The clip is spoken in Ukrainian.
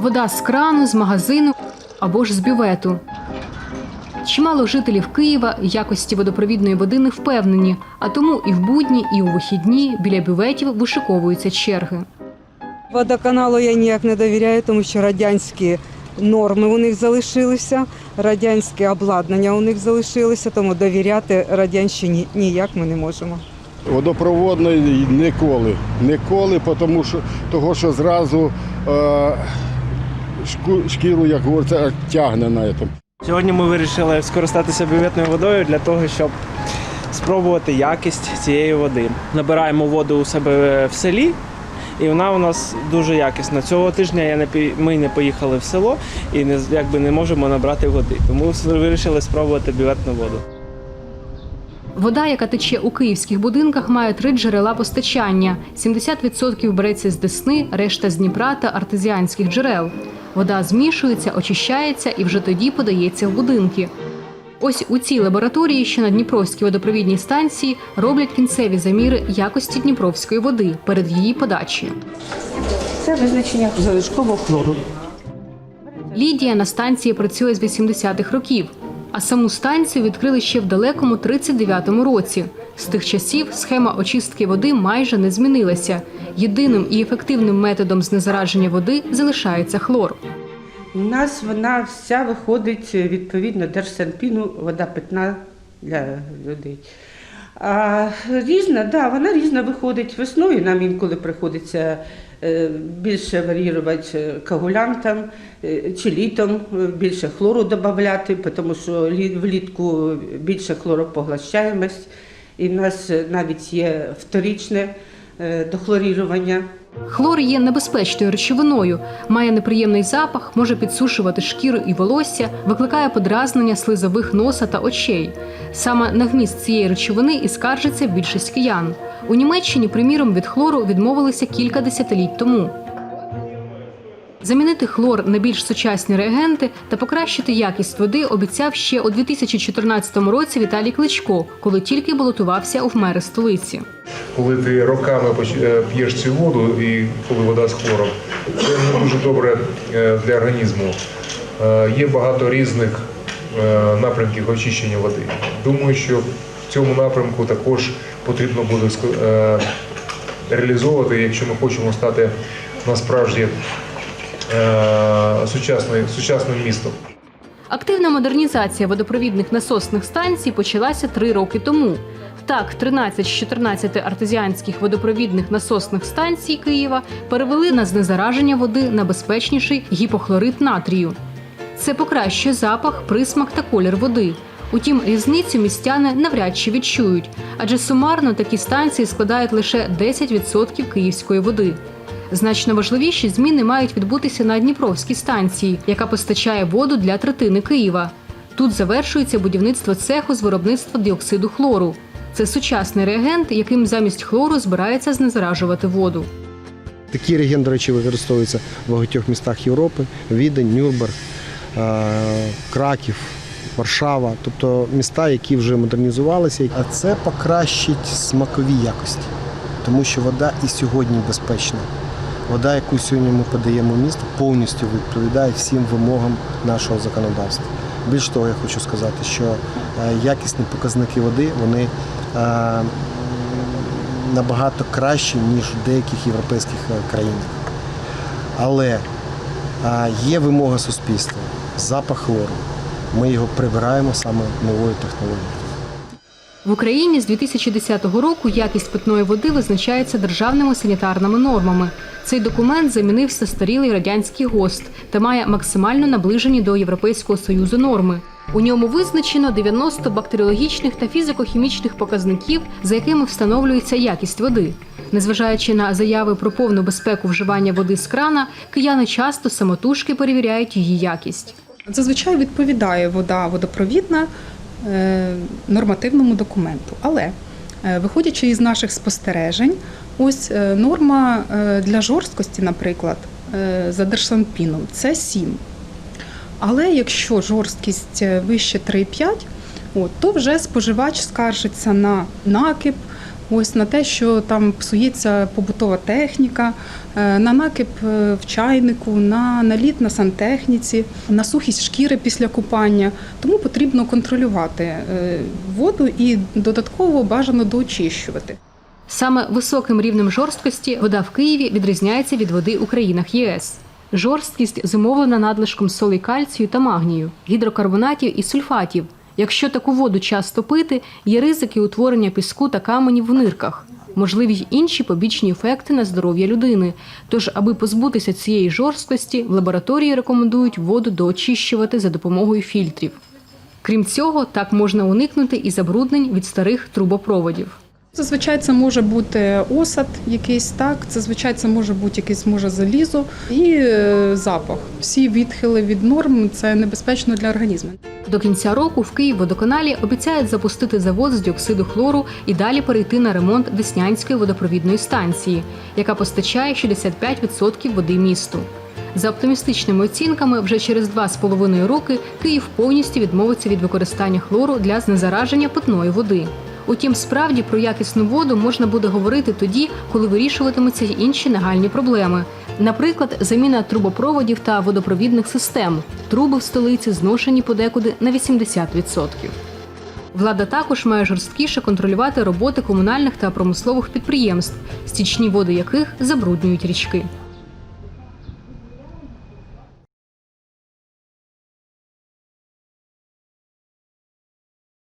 Вода з крану, з магазину або ж з бювету. Чимало жителів Києва якості водопровідної води не впевнені, а тому і в будні, і у вихідні біля бюветів вишиковуються черги. Водоканалу я ніяк не довіряю, тому що радянські норми у них залишилися, радянське обладнання у них залишилося, тому довіряти радянщині ніяк ми не можемо. Водопроводної ніколи. Ніколи, тому що, того, що зразу шкіру, як говориться, тягне на цьому. Сьогодні ми вирішили скористатися бюветною водою для того, щоб спробувати якість цієї води. Набираємо воду у себе в селі, і вона у нас дуже якісна. Цього тижня я не ми не поїхали в село і не якби не можемо набрати води. Тому вирішили спробувати бюветну воду. Вода, яка тече у київських будинках, має три джерела постачання: 70% береться з Десни, решта з Дніпра та артезіанських джерел. Вода змішується, очищається і вже тоді подається в будинки. Ось у цій лабораторії, що на Дніпровській водопровідній станції, роблять кінцеві заміри якості дніпровської води перед її подачею. Це визначення залишкового хлору. Лідія на станції працює з 80-х років, а саму станцію відкрили ще в далекому 39-му році. З тих часів схема очистки води майже не змінилася. Єдиним і ефективним методом знезараження води залишається хлор. У нас вона вся виходить відповідно Держсанпіну, вода питна для людей. А різна, да, вона різна виходить. Весною нам інколи приходиться е, більше варіювати кагулянтам е, чи літом е, більше хлору додати, тому що влітку більше хлоропоглощаємость. І в нас е, навіть є вторічне е, дохлорірування. Хлор є небезпечною речовиною, має неприємний запах, може підсушувати шкіру і волосся, викликає подразнення слизових носа та очей. Саме на вміст цієї речовини і скаржиться більшість киян. У Німеччині, приміром, від хлору відмовилися кілька десятиліть тому. Замінити хлор на більш сучасні реагенти та покращити якість води обіцяв ще у 2014 році Віталій Кличко, коли тільки балотувався у мери столиці. коли ти роками е, п'єш цю воду і коли вода з хлором, це не дуже добре е, для організму. Е, Є багато різних напрямків очищення води. Думаю, що в цьому напрямку також потрібно буде реалізовувати, якщо ми хочемо стати насправді сучасною- сучасним містом. Активна модернізація водопровідних насосних станцій почалася три роки тому. Так, 13 з 14 артезіанських водопровідних насосних станцій Києва перевели на знезараження води на безпечніший гіпохлорид натрію. Це покращує запах, присмак та колір води. Утім, різницю містяни навряд чи відчують, адже сумарно такі станції складають лише 10% київської води. Значно важливіші зміни мають відбутися на Дніпровській станції, яка постачає воду для третини Києва. Тут завершується будівництво цеху з виробництва діоксиду хлору. Це сучасний реагент, яким замість хлору збирається знезаражувати воду. Такі реагент, до речі, використовуються в багатьох містах Європи: Відень, Нюрнберг, е, Краків, Варшава, тобто міста, які вже модернізувалися. А це покращить смакові якості, тому що вода і сьогодні безпечна. Вода, яку сьогодні ми подаємо в місто, повністю відповідає всім вимогам нашого законодавства. Більш того, я хочу сказати, що е, якісні показники води вони е, набагато кращі, ніж в деяких європейських е, країнах. Але є вимога суспільства, запах хлору. Ми його прибираємо саме новою технологією. В Україні з 2010 року якість питної води визначається державними санітарними нормами. Цей документ замінив застарілий радянський ГОСТ та має максимально наближені до Європейського союзу норми. У ньому визначено 90 бактеріологічних та фізико-хімічних показників, за якими встановлюється якість води. Незважаючи на заяви про повну безпеку вживання води з крана, кияни часто самотужки перевіряють її якість. Зазвичай відповідає вода водопровідна нормативному документу. Але е, виходячи із наших спостережень, ось е, норма е, для жорсткості, наприклад, е, за Держсанпіном це 7. Але якщо жорсткість е, вище 3,5, от, то вже споживач скаржиться на накип, ось на те, що там псується побутова техніка, е, на накип е, в чайнику, на наліт на сантехніці, на сухість шкіри після купання. Тому потрібно контролювати е, воду і додатково бажано доочищувати. Саме високим рівнем жорсткості вода в Києві відрізняється від води у країнах ЄС. Жорсткість зумовлена надлишком солей кальцію та магнію, гідрокарбонатів і сульфатів. Якщо таку воду часто пити, є ризики утворення піску та каменів в нирках. Можливі й інші побічні ефекти на здоров'я людини. Тож, аби позбутися цієї жорсткості, в лабораторії рекомендують воду доочищувати за допомогою фільтрів. Крім цього, так можна уникнути і забруднень від старих трубопроводів. Зазвичай це може бути осад якийсь, так, зазвичай це може бути якийсь може залізо і е, запах. Всі відхили від норм це небезпечно для організму. До кінця року в Київводоканалі обіцяють запустити завод з діоксиду хлору і далі перейти на ремонт Деснянської водопровідної станції, яка постачає 65% води місту. За оптимістичними оцінками, вже через два з половиною роки Київ повністю відмовиться від використання хлору для знезараження питної води. Утім, справді про якісну воду можна буде говорити тоді, коли вирішуватимуться інші нагальні проблеми. Наприклад, заміна трубопроводів та водопровідних систем. Труби в столиці зношені подекуди на 80%. Влада також має жорсткіше контролювати роботи комунальних та промислових підприємств, стічні води яких забруднюють річки.